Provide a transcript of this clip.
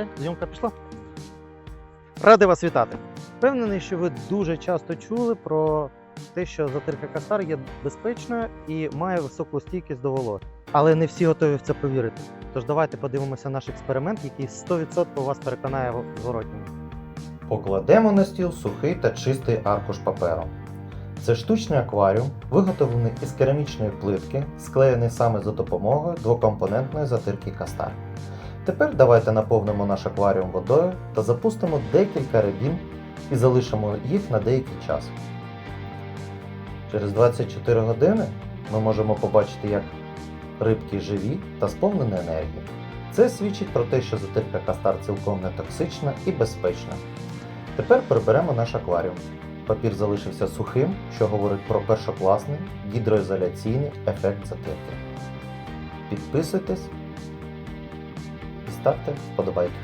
Все, зйомка пішла. Радий вас вітати. Впевнений, що ви дуже часто чули про те, що затирка кастар є безпечною і має високу стійкість до волос. Але не всі готові в це повірити. Тож давайте подивимося наш експеримент, який 100% вас переконає в зворотньому. Покладемо на стіл сухий та чистий аркуш паперу. Це штучний акваріум, виготовлений із керамічної плитки, склеєний саме за допомогою двокомпонентної затирки кастар. Тепер давайте наповнимо наш акваріум водою та запустимо декілька рибін і залишимо їх на деякий час. Через 24 години ми можемо побачити, як рибки живі та сповнені енергії. Це свідчить про те, що затирка кастар цілком не токсична і безпечна. Тепер приберемо наш акваріум. Папір залишився сухим, що говорить про першокласний гідроізоляційний ефект затирки. Підписуйтесь ставте вподобайки.